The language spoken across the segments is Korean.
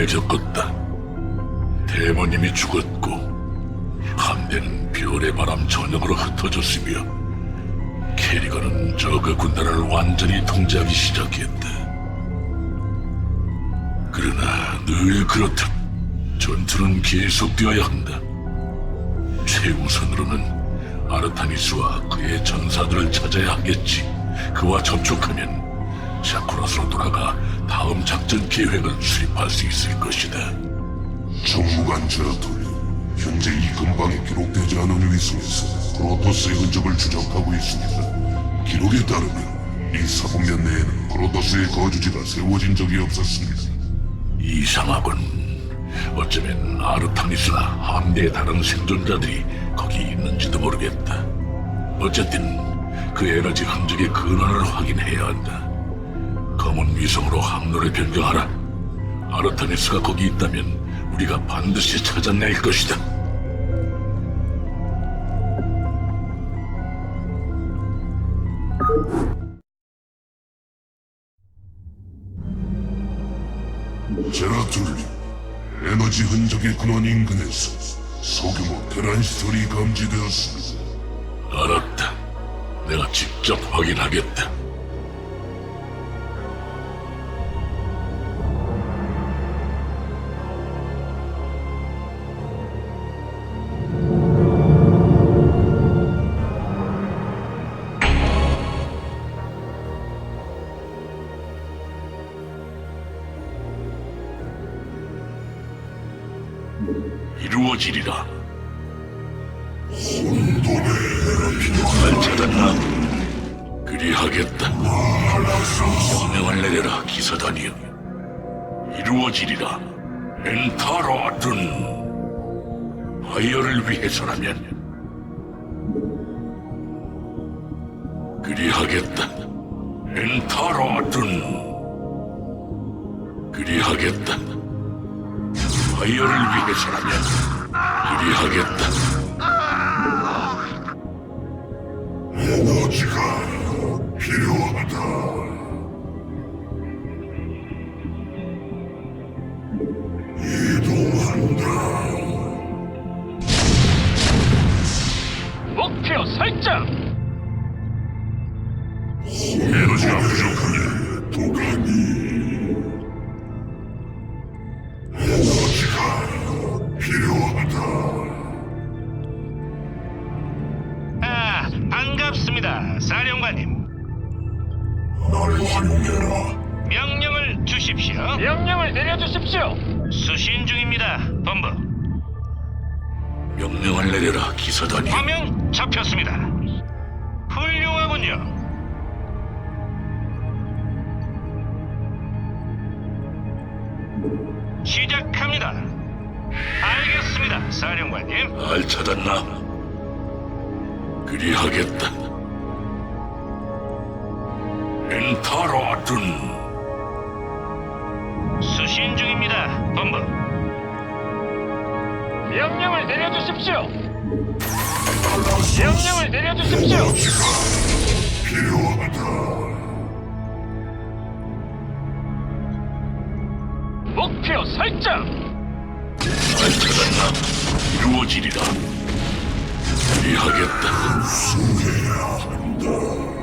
패배를 겪었다. 대모님이 죽었고, 함대는 별의 바람 전역으로 흩어졌으며, 캐리건은 저그 군단을 완전히 통제하기 시작했다. 그러나 늘 그렇듯 전투는 계속되어야 한다. 최우선으로는 아르타니스와 그의 전사들을 찾아야 하겠지. 그와 접촉하면 샤쿠라스로 돌아가 다음 작전 계획을 수립할 수 있을 것이다. 정무관 제라톨 현재 이 근방에 기록되지 않은 위성에서 프로토스의 흔적을 추적하고 있습니다. 기록에 따르면 이 사분면 내에는 프로토스의 거주지가 세워진 적이 없었습니다. 이상하군. 어쩌면 아르타니스나 함대의 다른 생존자들이 거기 있는지도 모르겠다. 어쨌든 그 에너지 흔적의 근원을 확인해야 한다. 검은 위성으로 항로를 변경하라. 아르타니스가 거기 있다면 우리가 반드시 찾아낼 것이다. 제라툴리 에너지 흔적의 근원 인근에서 소규모 테란 시설이 감지되었습니다. 알았다. 내가 직접 확인하겠다. 이루어지리라. 잘 찾았나? 그리하겠다. 명령을 내려라, 기사단이여. 이루어지리라. 엔타로 아둔. 하이어를 위해서라면. 그리하겠다. 엔타로 아둔. 그리하겠다. 하이어를 위해서라면. 그리하겠다. 에너지가 필요하다. 수신 중입니다, 본부. 명령을 내려라, 기사단이여. 화면 잡혔습니다. 훌륭하군요. 시작합니다. 알겠습니다, 사령관님. 날 찾았나? 그리하겠다. 엔타로 아둔. 수신 중입니다, 본부. 명령을 내려주십시오. 명령을 내려주십시오. 필요하다. 목표 설정. 날 찾았나? 이루어지리라. 그리하겠다. 수해야 한다.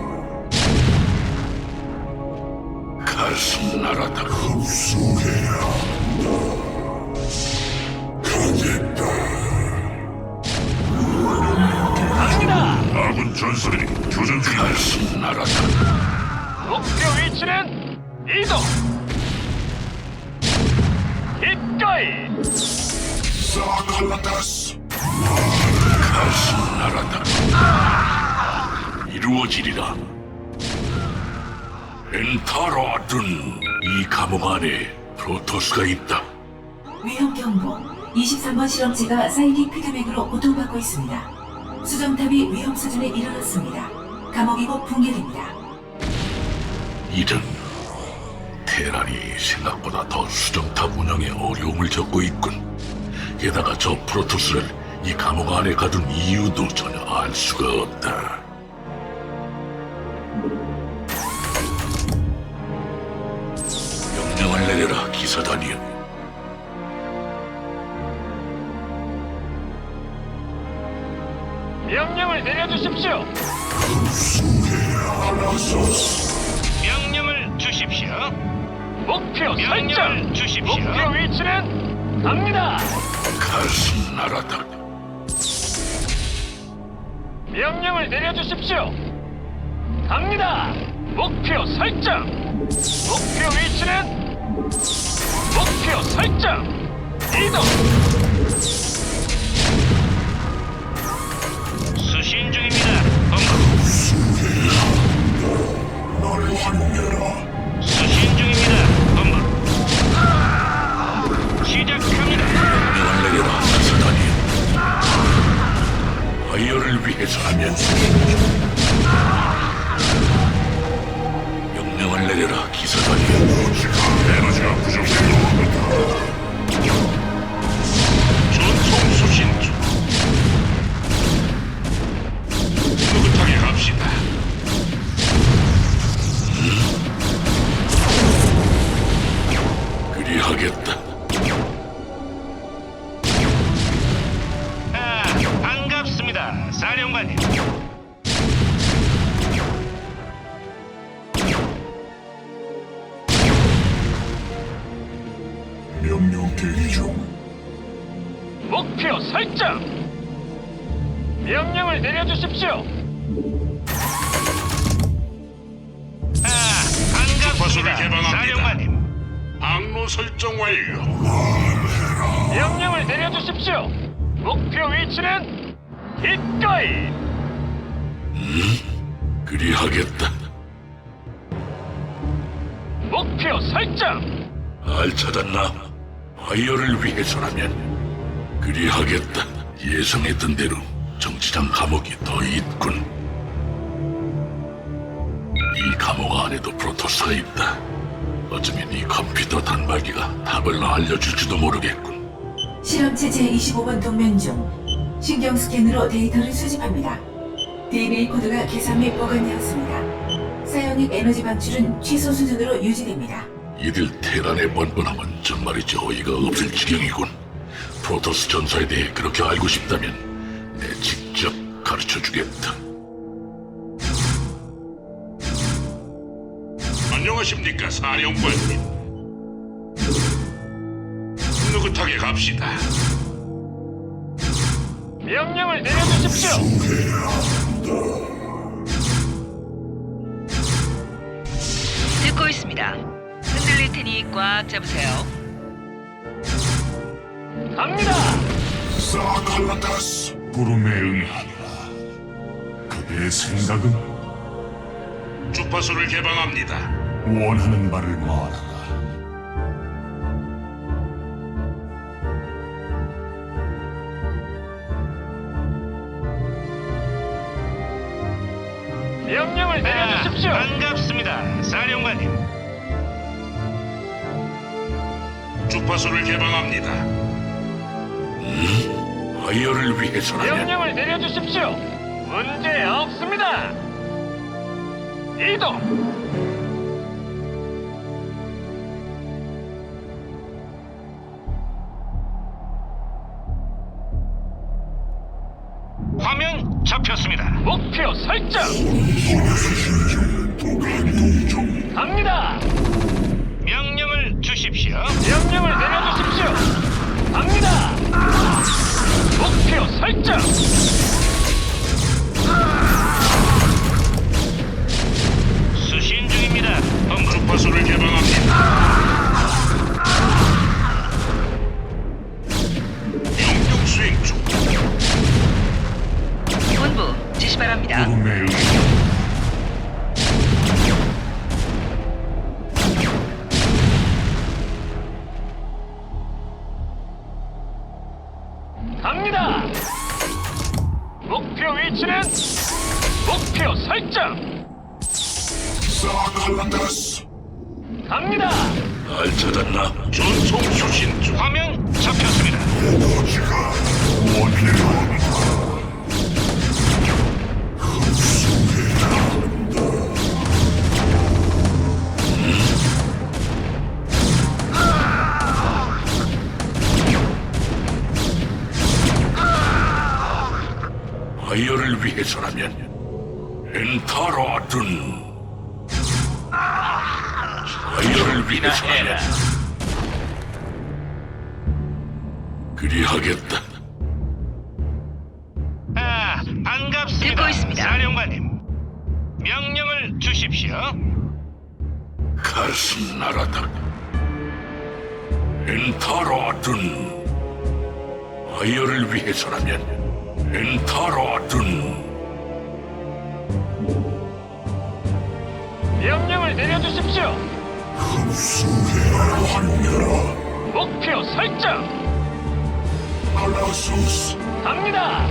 가슴 나라다. 흡수해야 한다. 가겠다. 갑니다. 아군 전설이 교전 중이다. 가슴 나라다. 목표 위치는 이동. 기꺼이. 사칼라타스. 가슴 나라다. 이루어지리라. 엔타로 아둔. 이 감옥 안에 프로토스가 있다. 위험 경보. 23번 실험체가 사이닉 피드백으로 고통받고 있습니다. 수정탑이 위험 수준에 이르렀습니다. 감옥이 곧 붕괴됩니다. 이런 테란이 생각보다 더 수정탑 운영에 어려움을 겪고 있군. 게다가 저 프로토스를 이 감옥 안에 가둔 이유도 전혀 알 수가 없다. 기사단이여. 명령을 내려주십시오. 명령을 주십시오. 목표 명령을 설정. 주십시오. 목표 위치는 갑니다. 나라다. 명령을 내려주십시오. 갑니다. 목표 설정. 목표 위치는 목표 설정. 이동. 수신 중입니다. 본부. 수신 중입니다. 본부. 시작합니다. 명령을 내려라 기사단이여. 아이어를 위해서라면 명령을 내려라 기사단이여. 에너지가 부족합 니 반갑습니다. 개방합니다. 사령관님. 항로 설정 완료. 명령을 내려주십시오. 목표 위치는 기꺼이. 그리하겠다. 목표 설정. 알 찾았나? 아이어를 위해서라면 그리하겠다. 예상했던 대로 정치장 감옥이 더 있군. 이 감옥 안에도 프로토스가 있다. 어쩌면 이 컴퓨터 단말기가 답을 알려줄지도 모르겠군. 실험체 제25번 동면 중 신경 스캔으로 데이터를 수집합니다. DNA 코드가 계산 및 보관되었습니다. 사이오닉 에너지 방출은 최소 수준으로 유지됩니다. 이들 테란의 뻔뻔함은 정말이지 어이가 없을 지경이군. 프로토스 전사에 대해 그렇게 알고 싶다면 내 직접 가르쳐 주겠다. 안녕하십니까 사령관님. 느긋하게 갑시다. 명령을 내려주십시오. 듣고 있습니다. 흔들릴 테니 꽉 잡으세요. 갑니다. 사칼라타스 부름에 응하라. 그대의 생각은 주파수를 개방합니다. 원하는 바를 말하라. 명령을 내려주십시오. 아, 반갑습니다. 사령관님. 주파수를 개방합니다. 아이어를 위해서라면 명령을 내려주십시오. 문제 없습니다. 이동. 잡혔습니다. 목표 설정. 갑니다. 명령을 주십시오. 명령을 내려주십시오. 갑니다. 목표 설정. 수신 중입니다. 본부. 주파수를 개방합니다. 지시 바랍니다. 갑니다. 목표 위치는 목표 설정. 갑니다. 알 찾았나? 전송 수신 중. 화면 잡혔습니다. 에너지가 원해라. 해서라면 엔타로든 자연을 위해서라면 그리하겠다. 아, 반갑습니다. 듣고 있습니다. 사령관님. 명령을 주십시오. 가슴 나라다. 엔타로든 아이어를 위해서라면 엔타로든 명령을 내려주십시오. 흡수해야 하느라 목표 설정. 알라소스 갑니다.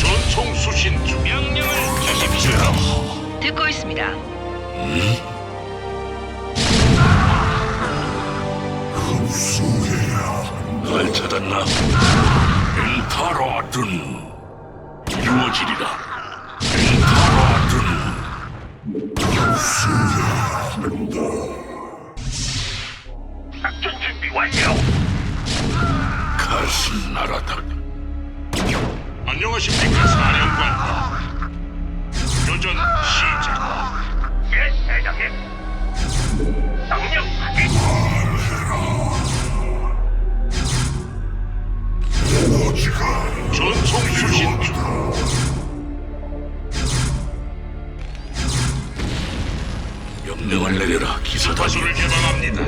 전총 수신 중. 명령을 주십시오. 듣고 있습니다. 흡수해야 날 찾았나? 엔타로든 이루어지리라. 엔타로든 작전 준비 완료. 가슴 나라다. 안녕하십니까, 사령관. 교전 시작. 예, 대장님. 명령 확인. 에너지가 전총 수신 중. 명령을 내려라 기사단이. 화소를 개방합니다.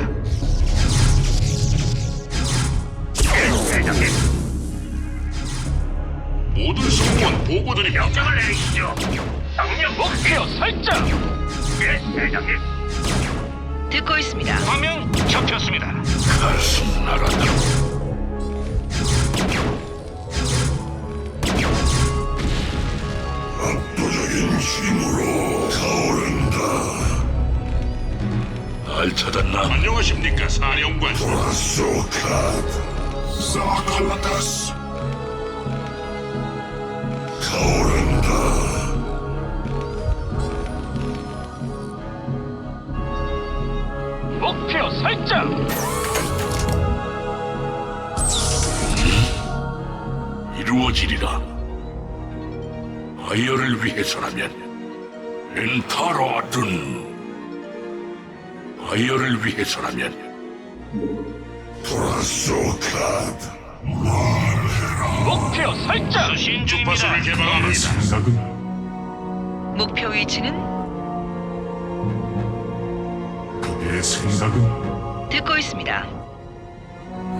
예, 대장님. 모든 승무원 보고드립니다. 명령을 내리시죠. 명령 목표 설정. 예, 대장님. 듣고 있습니다. 화면 잡혔습니다. 가슴 나라다. 압도적인 힘으로 타오른다 날 찾았나? 안녕하십니까, 사령관. 라소카드 사칼라타스 타오른다 목표 설정. 이루어지리라. 아이어를 위해서라면 엔타로든 아이어를 위해서라면 라소카드 목표 설정. 수신 중입니다. 화소를 개방합니다. 생각은 목표 위치는 그의 생각은 듣고 있습니다.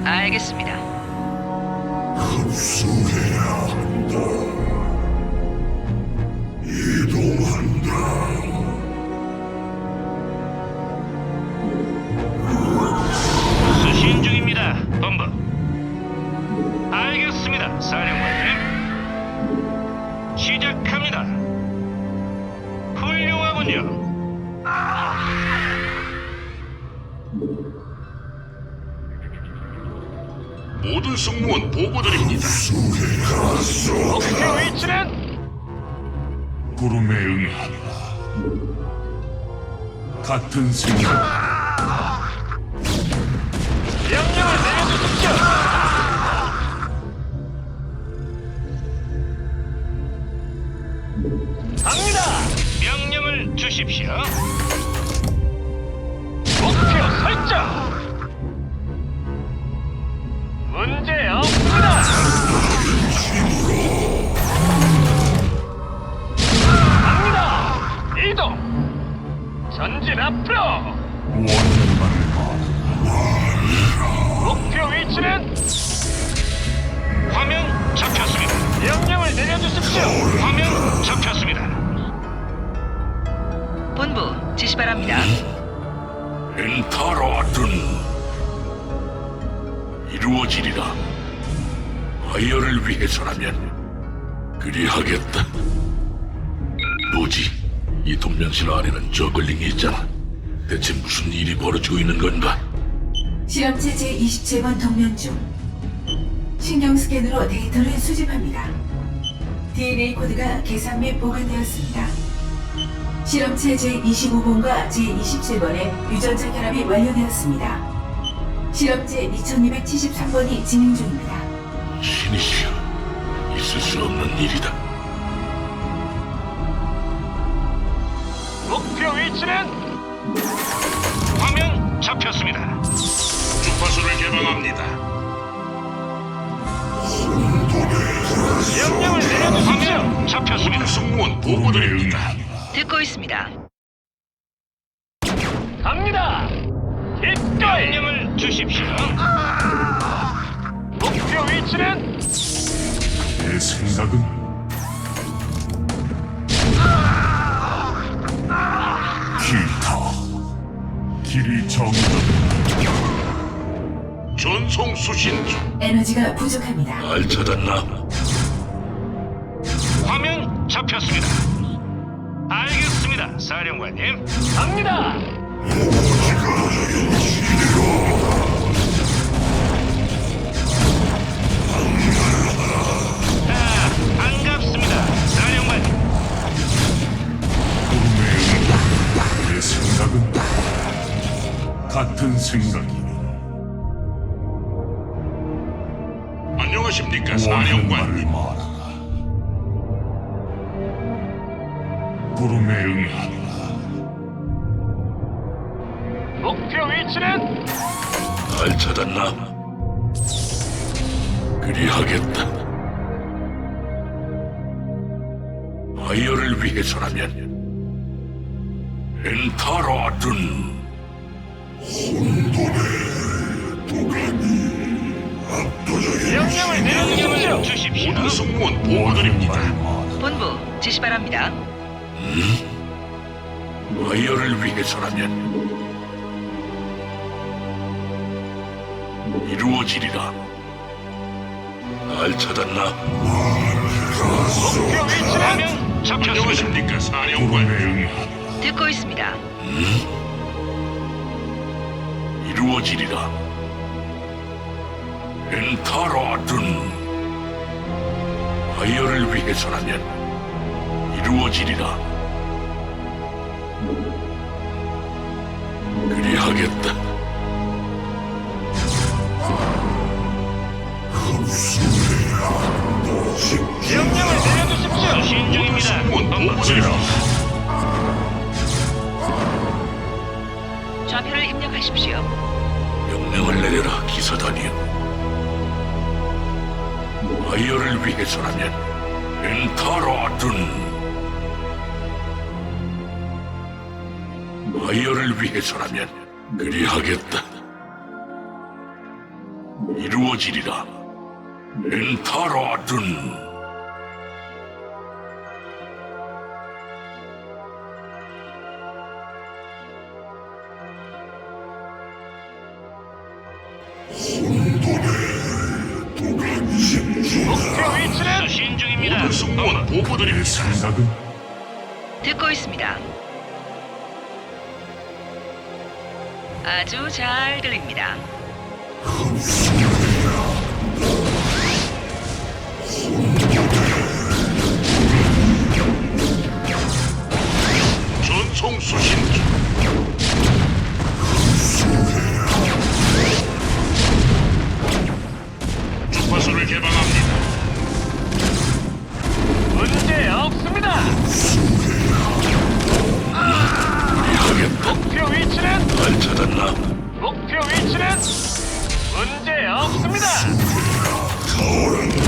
알겠습니다. 흡수해야 한다 이동한다 승무원 보고드립니다. 목표 위치는 구름에 응하라 같은 생각 명령을 내려주십시오. 갑니다. 명령을 주십시오. 저글링이 있잖아. 대체 무슨 일이 벌어지고 있는 건가? 실험체 제27번 동면 중 신경 스캔으로 데이터를 수집합니다. DNA 코드가 계산 및 보관되었습니다. 실험체 제25번과 제27번의 유전자 결합이 완료되었습니다. 실험체 2273번이 진행 중입니다. 신이시여, 이 있을 수 없는 일이다. 목표 위치는 화면 잡혔습니다. 주파수를 개방합니다. 명령을 내려주십시오. 화면 잡혔습니다. 승무원 보고드립니다. 듣고 있습니다. 갑니다. 기꺼이 명령을 주십시오. 목표 위치는 내 생각은 길이 정답 전송 수신 중. 에너지가 부족합니다. 알 찾았나? 화면 잡혔습니다. 알겠습니다, 사령관님. 갑니다. 아, 같은 생각이니 안녕하십니까, 말을 사령관님. 말하라 부름에 응하라 목표 위치는 알 찾았나? 그리하겠다. 아이어를 위해서라면 엔타라든 명령을 내려주십시오. 주십시오. 모든 승무원 보고드립니다. 본부 지시 바랍니다. 아이어를 위해서라면 이루어지리라. 알 찾았나? 목표. 안녕하십니까, 부름에 사령관님. 듣고 있습니다. 이루어지리라. 엔타라든 아이어를 위해서라면 이루어지리라. 그리하겠다. 명령을 내려주십시오. 수신 중입니다. 보고드립 좌표를 입력하십시오. 명령을 내려라, 기사단이여. 아이어를 위해서라면 엔타라든 아이어를 위해서라면 그리하겠다. 이루어지리라. 엔타라든 내 보고드립니다. 생각은 듣고 있습니다. 아주 잘 들립니다. 전송 수신 중. 주파수를 개방합니다. 문제 없습니다. 목표 위치는 알 찾았나? 목표 위치는 문제 없습니다. 명령을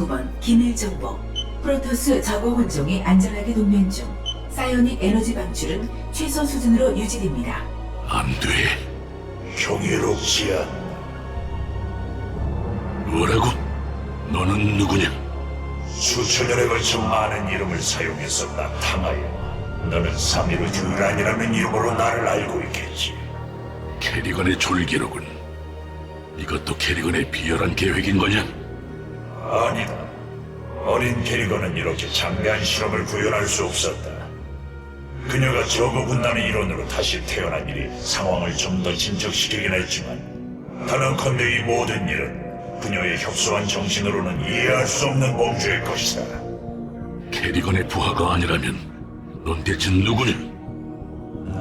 9번 기밀 정보 프로토스 저거 혼종이 안전하게 동면 중 사이오닉 에너지 방출은 최소 수준으로 유지됩니다. 안 돼. 경이롭지 않. 뭐라고? 너는 누구냐? 수천년에 걸쳐 많은 이름을 사용했었다, 탕하여. 너는 삼위로 듀란이라는 이름으로 나를 알고 있겠지. 캐리건의 졸기로군. 이것도 캐리건의 비열한 계획인 거냐? 아니다. 어린 캐리건은 이렇게 장대한 실험을 구현할 수 없었다. 그녀가 저거 군단의 일원으로 다시 태어난 일이 상황을 좀 더 진척시키긴 했지만 단언컨대 이 모든 일은 그녀의 협소한 정신으로는 이해할 수 없는 범주의 것이다. 캐리건의 부하가 아니라면 넌 대체 누구냐?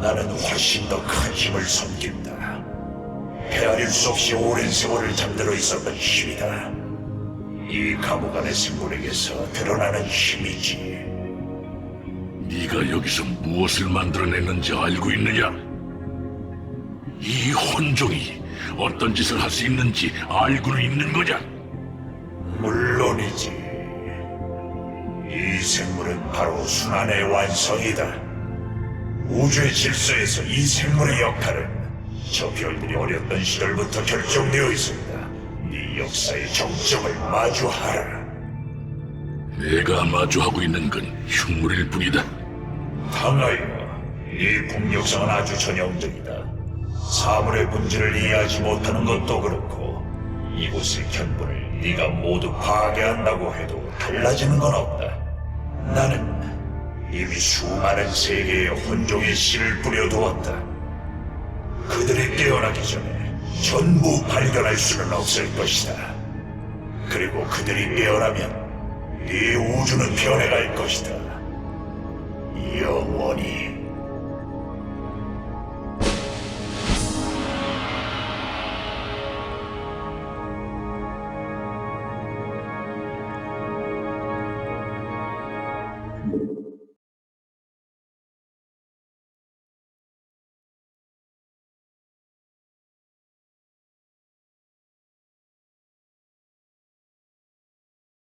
나는 훨씬 더 큰 힘을 섬긴다. 헤아릴 수 없이 오랜 세월을 잠들어 있었던 힘이다. 이 감옥 안의 생물에게서 드러나는 힘이지. 네가 여기서 무엇을 만들어냈는지 알고 있느냐? 이 혼종이 어떤 짓을 할 수 있는지 알고는 있는 거냐? 물론이지. 이 생물은 바로 순환의 완성이다. 우주의 질서에서 이 생물의 역할은 저 별들이 어렸던 시절부터 결정되어 있습니다. 네 역사의 정점을 마주하라. 내가 마주하고 있는 건 흉물일 뿐이다. 당하여 이 국력상은 아주 전형적이다. 사물의 본질을 이해하지 못하는 것도 그렇고 이곳의 견본을 네가 모두 파괴한다고 해도 달라지는 건 없다. 나는 이미 수많은 세계의 혼종의 씨를 뿌려두었다. 그들이 깨어나기 전에 전부 발견할 수는 없을 것이다. 그리고 그들이 깨어나면 이 우주는 변해갈 것이다. 영원히